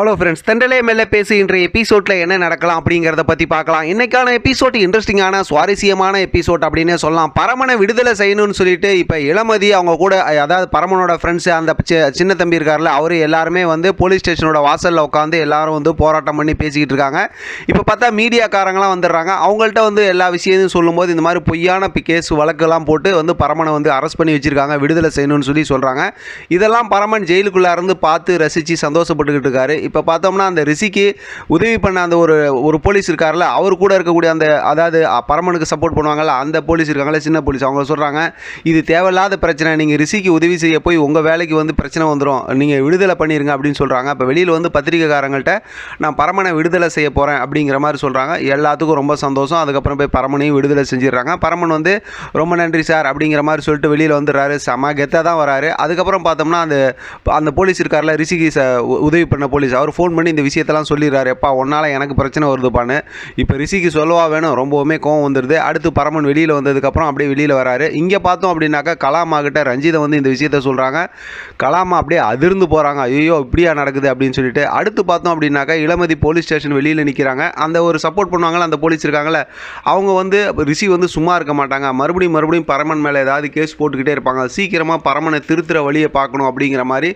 Hello friends தண்டலே மேலே பேசு. இன்றைய எபிசோட்டில் என்ன நடக்கலாம் அப்படிங்கிறத பற்றி பார்க்கலாம். இன்றைக்கான எபிசோட் இன்ட்ரெஸ்டிங்கான சுவாரஸ்யமான எபிசோட் அப்படின்னே சொல்லலாம். பரமனை விடுதலை செய்யணும்னு சொல்லிட்டு இப்போ இளமதி அவங்க கூட அதாவது பரமனோட ஃப்ரெண்ட்ஸ் அந்த சின்ன தம்பி இருக்கார்ல அவர் எல்லாருமே வந்து போலீஸ் ஸ்டேஷனோட வாசலில் உட்காந்து எல்லாரும் வந்து போராட்டம் பண்ணி பேசிக்கிட்டு இருக்காங்க. இப்போ பார்த்தா மீடியாக்காரங்களாம் வந்துடுறாங்க. அவங்கள்ட்ட வந்து எல்லா விஷயத்தையும் சொல்லும்போது இந்த மாதிரி பொய்யான கேஸ் வழக்கெல்லாம் போட்டு வந்து பரமனை வந்து அரெஸ்ட் பண்ணி வச்சிருக்காங்க விடுதலை செய்யணும்னு சொல்லி சொல்கிறாங்க இதெல்லாம் பரமன் ஜெயிலுக்குள்ளே இருந்து பார்த்து ரசித்து சந்தோஷப்பட்டுக்கிட்டு இருக்காரு. இப்போ பார்த்தோம்னா அந்த ரிஷிக்கு உதவி பண்ண அந்த ஒரு ஒரு போலீஸ் இருக்கார்ல அவர் கூட இருக்கக்கூடிய அந்த அதாவது பரமனுக்கு சப்போர்ட் பண்ணுவாங்கல்ல அந்த போலீஸ் இருக்காங்கல்ல சின்ன போலீஸ் அவங்க சொல்கிறாங்க இது தேவையில்லாத பிரச்சனை நீங்கள் ரிஷிக்கு உதவி செய்ய போய் உங்கள் வேலைக்கு வந்து பிரச்சனை வந்துடும் நீங்கள் விடுதலை பண்ணிடுங்க அப்படின்னு சொல்கிறாங்க இப்போ வெளியில் வந்து பத்திரிகைக்காரங்கள்ட்ட நான் பரமனை விடுதலை செய்ய போகிறேன் அப்படிங்கிற மாதிரி சொல்கிறாங்க எல்லாத்துக்கும் ரொம்ப சந்தோஷம். அதுக்கப்புறம் போய் பரமனையும் விடுதலை செஞ்சிடுறாங்க. பரமன் வந்து ரொம்ப நன்றி சார் அப்படிங்கிற மாதிரி சொல்லிட்டு வெளியில் வந்துடுறாரு. செம கெத்தாக தான் வராரு. அதுக்கப்புறம் பார்த்தோம்னா அந்த அந்த போலீஸ் இருக்கார்ல ரிஷிக்கு ச உ- உதவி பண்ண போலீஸ் அவர் ஃபோன் பண்ணி இந்த விஷயத்தெல்லாம் சொல்லிடுறாரு. எப்பா உன்னால் எனக்கு பிரச்சனை வருதுப்பான்னு. இப்போ ரிஷிக்கு சொல்லவா வேணும். ரொம்பவுமே கோவம் வந்துடுது அடுத்து பரமன் வெளியில் வந்ததுக்கப்புறம் அப்படியே வெளியில் வராரு. இங்கே பார்த்தோம் அப்படின்னாக்கா கலாமா கிட்ட ரஞ்சிதை வந்து இந்த விஷயத்த சொல்கிறாங்க கலாமா அப்படியே அதிர்ந்து போகிறாங்க ஐயோ இப்படியா நடக்குது அப்படின்னு சொல்லிட்டு. அடுத்து பார்த்தோம் அப்படின்னாக்கா இளமதி போலீஸ் ஸ்டேஷன் வெளியில் நிற்கிறாங்க அந்த ஒரு சப்போர்ட் பண்ணுவாங்கல்ல அந்த போலீஸ் இருக்காங்களே அவங்க வந்து ரிஷி வந்து சும்மா இருக்க மாட்டாங்க. மறுபடியும் மறுபடியும் பரமன் மேலே ஏதாவது கேஸ் போட்டுக்கிட்டே இருப்பாங்க. சீக்கிரமாக பரமனை திருத்துற வழியை பார்க்கணும் அப்படிங்கிற மாதிரி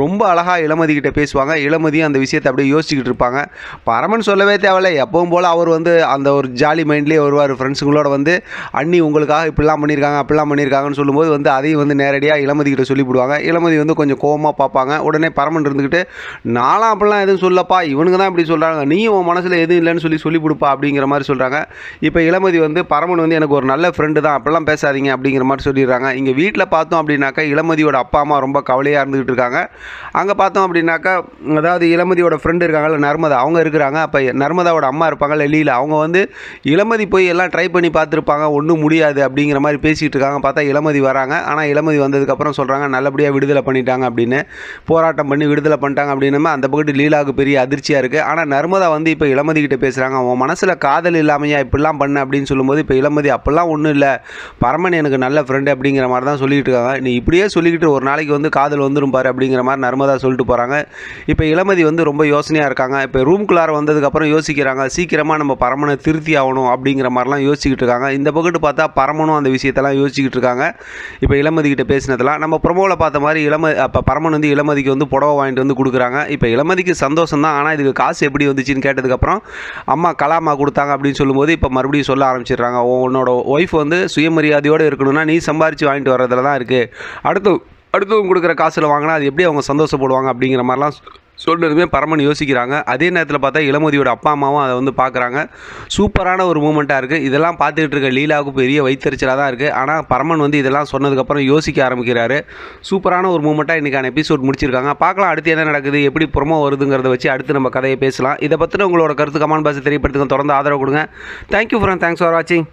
ரொம்ப அழகாக இளமதி கிட்ட பேசுவாங்க. இளமதி இளமதியும் அந்த விஷயத்தை அப்படியே யோசிச்சுக்கிட்டு இருப்பாங்க. பரமன் சொல்லவே தேவையில்ல. எப்பவும் போல் அவர் வந்து அந்த ஒரு ஜாலி மைண்ட்லேயே வருவார். ஃப்ரெண்ட்ஸுங்களோட வந்து அண்ணி உங்களுக்காக இப்படிலாம் பண்ணியிருக்காங்க அப்படிலாம் பண்ணியிருக்காங்கன்னு சொல்லும்போது வந்து அதையும் வந்து நேரடியாக இளமதிக்கிட்ட சொல்லிவிடுவாங்க இளமதி வந்து கொஞ்சம் கோபமாக பார்ப்பாங்க. உடனே பரமன் இருந்துக்கிட்டு நானும் அப்படிலாம் எதுவும் சொல்லப்பா. இவனுங்க தான் இப்படி சொல்கிறாங்க நீயும் உன் மனசில் எதுவும் இல்லைன்னு சொல்லி சொல்லி கொடுப்பா அப்படிங்கிற மாதிரி சொல்கிறாங்க இப்போ இளமதி வந்து பரமன் வந்து எனக்கு ஒரு நல்ல ஃப்ரெண்டு தான். அப்படிலாம் பேசாதீங்க அப்படிங்கிற மாதிரி சொல்லிடுறாங்க. இங்கே வீட்டில் பார்த்தோம் அப்படின்னாக்கா இளமதியோட அப்பா அம்மா ரொம்ப கவலையாக இருந்துகிட்டு இருக்காங்க. அங்கே பார்த்தோம் அப்படின்னாக்கா அதாவது இளமதியோட ஃப்ரெண்டு இருக்காங்கல்ல நர்மதா அவங்க இருக்கிறாங்க. அப்போ நர்மதாவோட அம்மா இருப்பாங்கல்ல லீலா. அவங்க வந்து இளமதி போய் எல்லாம் ட்ரை பண்ணி பார்த்துருப்பாங்க ஒன்றும் முடியாது அப்படிங்கிற மாதிரி பேசிகிட்டு இருக்காங்க. பார்த்தா இளமதி வராங்க. ஆனால் இளமதி வந்ததுக்கப்புறம் சொல்கிறாங்க நல்லபடியாக விடுதலை பண்ணிட்டாங்க அப்படின்னு. போராட்டம் பண்ணி விடுதலை பண்ணிட்டாங்க அப்படின்னமே அந்த பக்கத்து லீலாவுக்கு பெரிய அதிர்ச்சியாக இருக்குது ஆனால் நர்மதா வந்து இப்போ இளமதி கிட்டே பேசுகிறாங்க உன் மனசில் காதல் இல்லாமையா இப்படிலாம் பண்ண அப்படின்னு சொல்லும்போது இப்போ இளமதி அப்போல்லாம் ஒன்றும் இல்லை. பரமன் எனக்கு நல்ல ஃப்ரெண்டு அப்படிங்கிற மாதிரி தான் சொல்லிகிட்டு இருக்காங்க. நீ இப்படியே சொல்லிக்கிட்டு ஒரு நாளைக்கு வந்து காதல் வந்துடும் பாரு அப்படிங்கிற மாதிரி நர்மதா சொல்லிட்டு போகிறாங்க இப்போ இளமதி வந்து ரொம்ப யோசனையாக இருக்காங்க. இப்போ ரூம்குள்ளார வந்ததுக்கப்புறம் யோசிக்கிறாங்க. சீக்கிரமாக நம்ம பரமனை திருத்தி ஆகணும் அப்படிங்கிற மாதிரிலாம் யோசிச்சுக்கிட்டு இருக்காங்க. இந்த பக்கத்து பார்த்தா பரமனும் அந்த விஷயத்தெல்லாம் யோசிச்சுக்கிட்டு இருக்காங்க. இப்போ இளமதிக்கிட்ட பேசினதெல்லாம் நம்ம ப்ரொமோவில் பார்த்த மாதிரி இளம அப்போ பரமன் வந்து இளமதிக்கு வந்து புடவை வாங்கிட்டு வந்து கொடுக்குறாங்க. இப்போ இளமதிக்கு சந்தோஷம் தான். ஆனால் இதுக்கு காசு எப்படி வந்துச்சுன்னு கேட்டதுக்கப்புறம் அம்மா கலாமா கொடுத்தாங்க அப்படின்னு சொல்லும்போது இப்போ மறுபடியும் சொல்ல ஆரம்பிச்சிடுறாங்க. உன்னோட ஒய்ஃப் வந்து சுயமரியாதையோடு இருக்கணும்னா நீ சம்பாரித்து வாங்கிட்டு வர்றதுல தான் இருக்குது அடுத்து அடுத்தவங்க கொடுக்குற காசில் வாங்கினா அது எப்படி அவங்க சந்தோஷப்படுவாங்க? அப்படிங்கிற மாதிரிலாம் சொல்றதுமே பரமன் யோசிக்கிறாங்க. அதே நேரத்தில் பார்த்தா இளமதியோட அப்பா அம்மாவும் அதை வந்து பார்க்குறாங்க. சூப்பரான ஒரு மூமெண்ட்டாக இருக்குது இதெல்லாம் பார்த்துக்கிட்டு இருக்க லீலாவுக்கு பெரிய வைத்தறிச்சலாக தான் இருக்குது ஆனால் பரமன் வந்து இதெல்லாம் சொன்னதுக்கப்புறம் யோசிக்க ஆரம்பிக்கிறாரு. சூப்பரான ஒரு மூமெண்ட்டாக இன்றைக்கான எபிசோட் முடிச்சிருக்காங்க. பார்க்கலாம் அடுத்து என்ன நடக்குது எப்படி புறமோ வருதுங்கிறத வச்சு அடுத்து நம்ம கதையை பேசலாம். இதை பற்றின உங்களோட கருத்து கமெண்ட் பாக்ஸ் தெரியப்படுத்துங்க. தொடர்ந்து ஆதரவு கொடுங்க. தேங்க்யூ ஃப்ரெண்ட் தேங்க்ஸ் ஃபார் வாட்சிங்